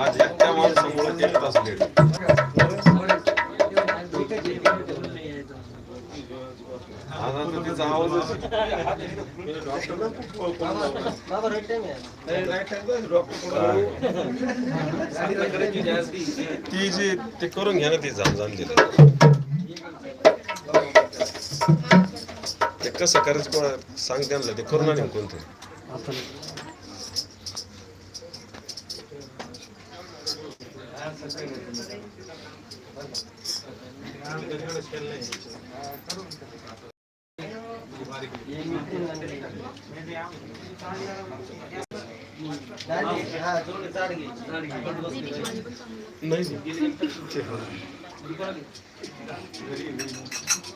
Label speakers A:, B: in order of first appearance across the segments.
A: आज एकट्या माणसामुळे एक तास लेट आज आता तिचा आवाजच ती जी ते करून घ्या ना ती झामझाम दिलं कसं करायचं कोणा सांग त्यांना ते करून आणि कोणतं. नाही.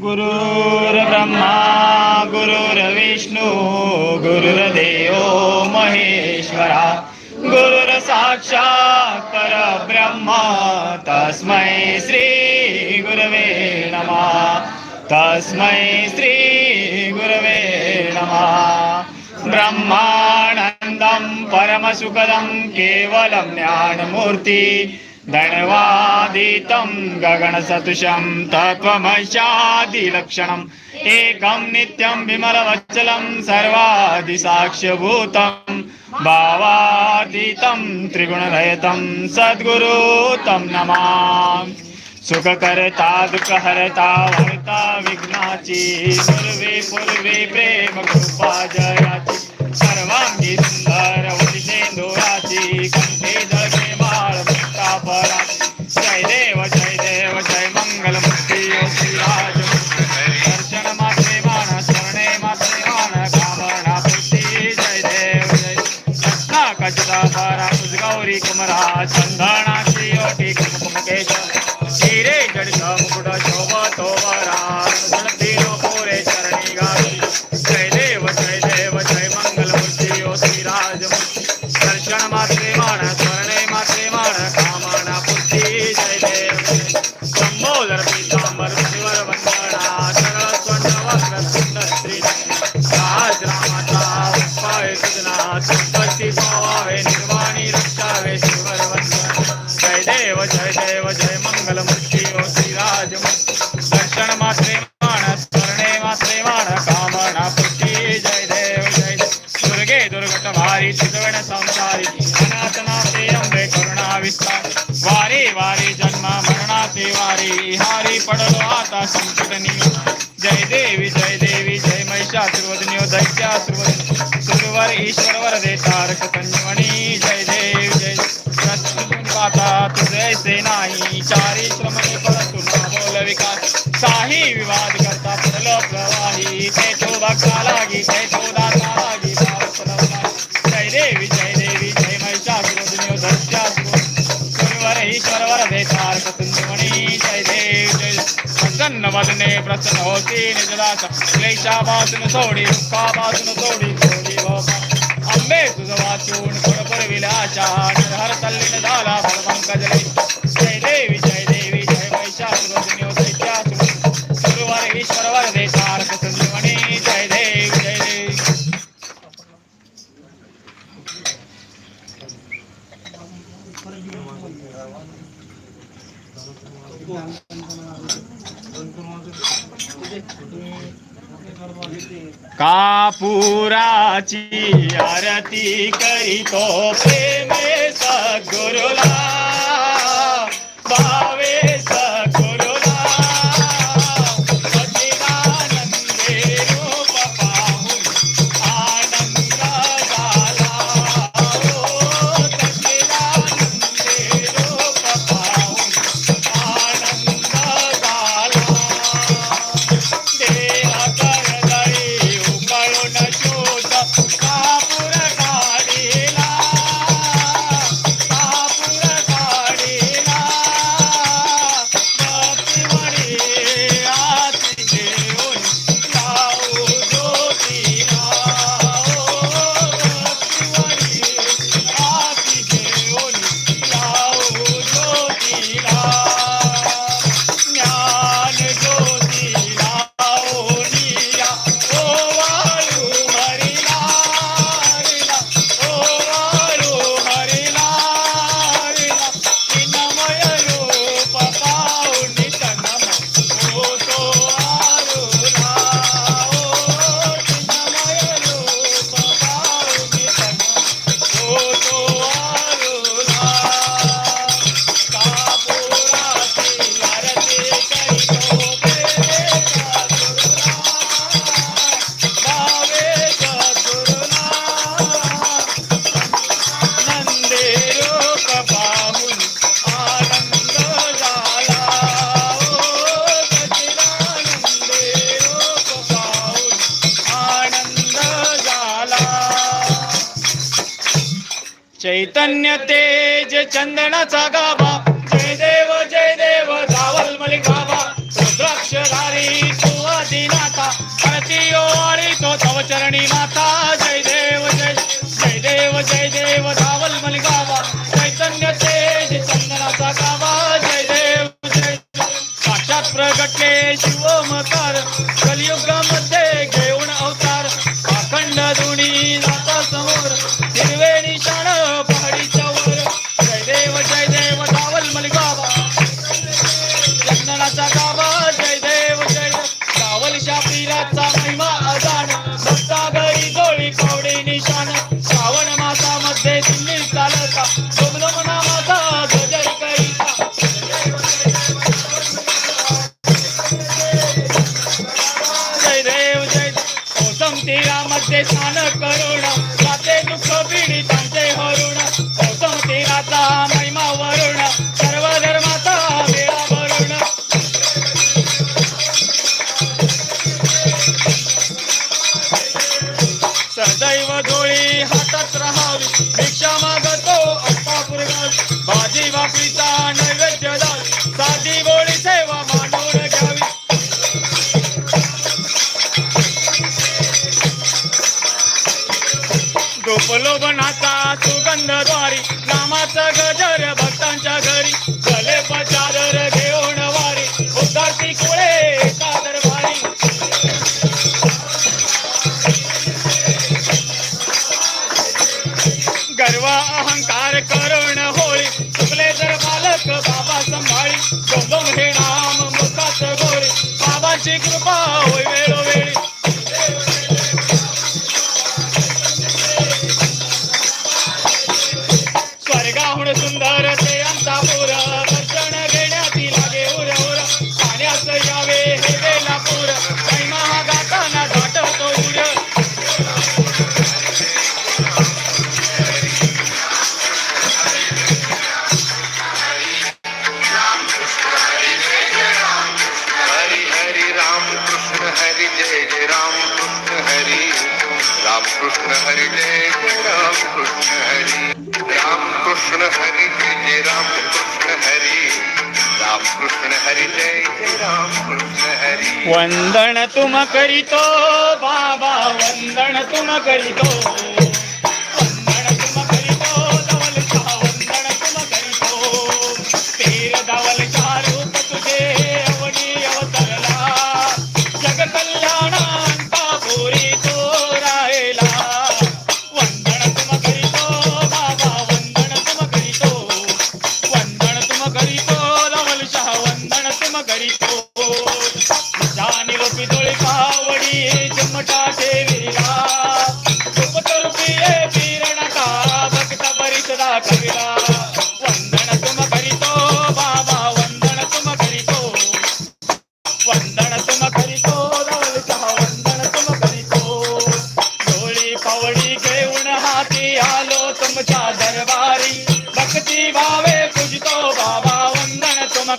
B: गुरुर्ब्रह्मा गुरुर्विष्णू गुरुर्देव महेश्वरा। गुरुर्साक्षात् परब्रह्म तस्मै श्री गुरवे नमः। तस्मै श्री गुरवे नमः। ब्रह्मानन्दं परमसुखदं केवलं ज्ञानमूर्ति। दणवादितं गगनसदृशं तत्त्वमशादिलक्षणम् एकं नित्यं विमलवच्चलं सर्वादिसाक्ष्यभूतं। भावादितं त्रिगुणरहितं सद्गुरु तं नमामि। सुखकर्ता दुःखहरता भरता विघ्नाची पूर्वे पूर्वे प्रेम कृपा जयाची सर्वांगी યમરાજ સંઘાણા શ્રીયોટી કુમકુમ કેશ हारी पडलो आता संकट जय देवी जय देवी जय महिषासुरवदनियो दैत्यासुरवदनी. सुरवर ईश्वर वर दे तारक संजीवनी जय देव जय प्रस्तुत पाता तुझे नाही. चारी श्रमणे परंतु बोल विकास. साही विवाद करता पडलो प्रवाही. ते तो भक्ता लागी ते तो दाता लागी. जय देवी जय देवी जय महिषासुरवदनियो सुरवर ईश्वर वर दे तारक प्रसन्न वदने प्रसन्न होती निजदास। क्लेशापासून सोडी दुःखापासून सोडी सोडी बाबा अंबे तुझं वाचून पुरपुर विलाचा हर तल्लीन झाला भरभंकज जय देवी जय देवी जय महिषासुरवदनी दैत्यासुर सुरवर ईश्वर वरदे तारक संजीवनी। जय देवी जय देव। कापुराची आरती करीतो प्रेमे सद्गुरुला चैतन्य तेज चंदनाचा गाभा. जय देव जय देव धावल मलिकाबा रुद्राक्षधारी तू तो तव चरणी माता. जय देव जय जय देव जय देव धावल मलिकाबा चैतन्य तेज चंदनाचा गाभा. जय देव जय. साक्षात प्रगटले शिवमकार. कलियुगामध्ये घेऊन अखंड धुणी जाता समोर हिरवे निशाण गौतम तीरामध्ये स्नान करुण जाते दुःख पीडितांचे गोपलोबनाचा सुगंध द्वारी नामाचा गजर भक्तांच्या घरी. गले पचादर घेऊन वारी उद्धारती कुळे कादर भारी. गर्वा अहंकार करण होळी चुकले जर बालक बाबा संभाळी. गोगम हे नाम मुखात गोळी बाबाची कृपा होय
C: कृष्ण हरि जय जय राम कृष्ण हरि राम कृष्ण हरि जय जय राम कृष्ण हरि राम कृष्ण हरि जय जय राम कृष्ण हरि
B: वंदन तुम करितो बाबा वंदन तुम करितो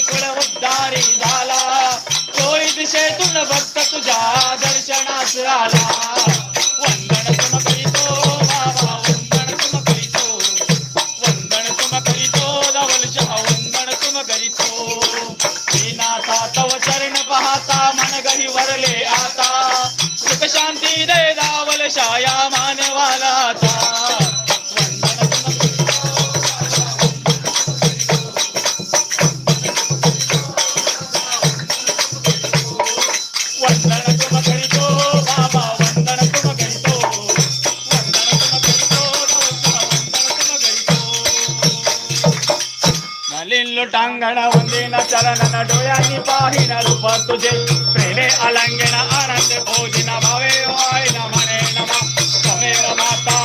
B: गर्जनातून उद्धारी झाला. चोळी दिशेतून भक्त तुझ्या दर्शनास आला. शांती दे दावल छाया मानवाला ಅಲಿಲ್ಲು ಟಾಂಗಣ ಒಂದಿನ ಚಲನನ ಡೋಯಾನಿ ಪಾಹಿನ ರೂಪತ್ತು ಜೈ ಪ್ರೇಲೆ ಅಲಂಗಣ ಆನಂದ ಭೋಜಿನ ಭವೇಯೋ ಆಯ್ನ ಮನೆ ನಮ ಸಮೇರ ಮಾತಾ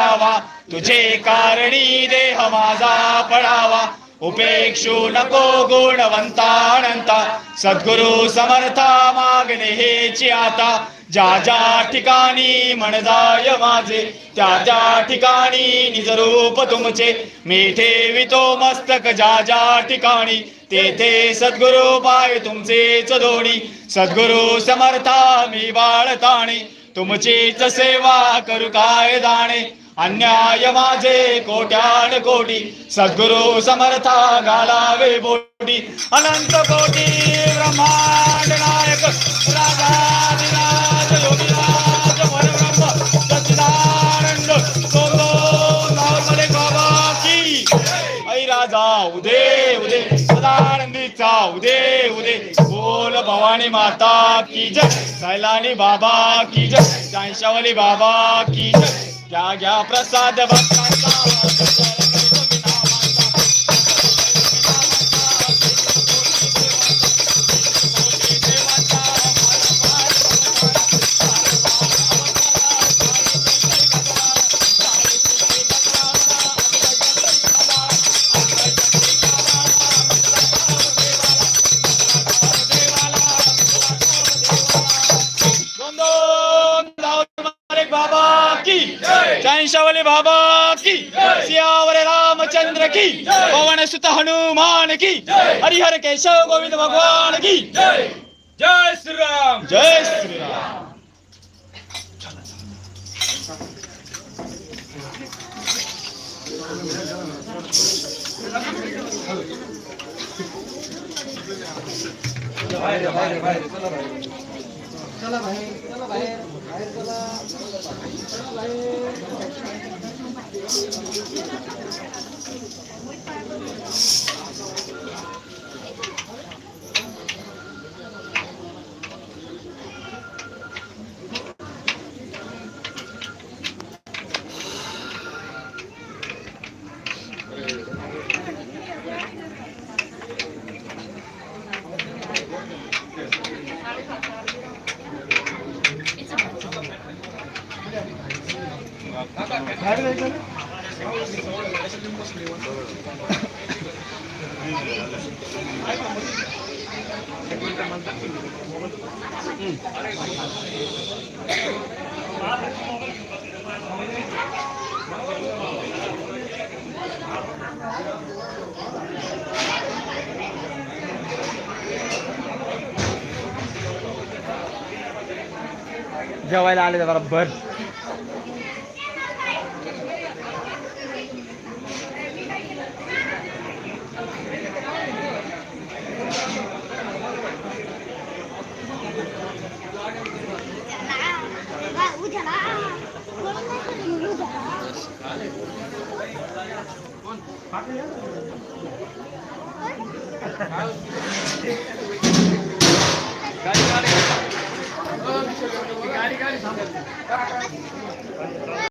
B: करावा तुझे कारणी देह माझा पडावा. उपेक्षू नको गुणवंतानंता. सद्गुरु समर्था मागणे हेची आता. ज्या ज्या ठिकाणी मन जाय माझे त्या ज्या ठिकाणी निजरूप तुमचे. मी ठेवितो मस्तक ज्या ज्या ठिकाणी तेथे सद्गुरु पाय तुमचेच दोणी सद्गुरु समर्था मी बाळताणे तुमचीच सेवा करू काय दाणे? अन्याय माझे कोट्यान कोटी सद्गुरु समर्था घालावे बोटी अनंत कोटी ब्रह्मांड नायक राजाधिराज योगीराज परब्रह्म सच्चिदानंद सोनो नावमध्ये बाबा की ऐ राजा उदे उदे सदानंदीचा उदे उदे बोल भवानी माता की जय सैलानी बाबा की जय चांशावली बाबा की जय। घ्या घ्या प्रसाद भक्ताचा. चांशावली बाबा की? सियावर रामचंद्र की? पवन सुत हनुमान की? हरिहर केशव गोविंद भगवान की?
D: जय. श्रीराम.
B: जय श्रीराम.
D: Thank you. جوايل
E: علي ده بربر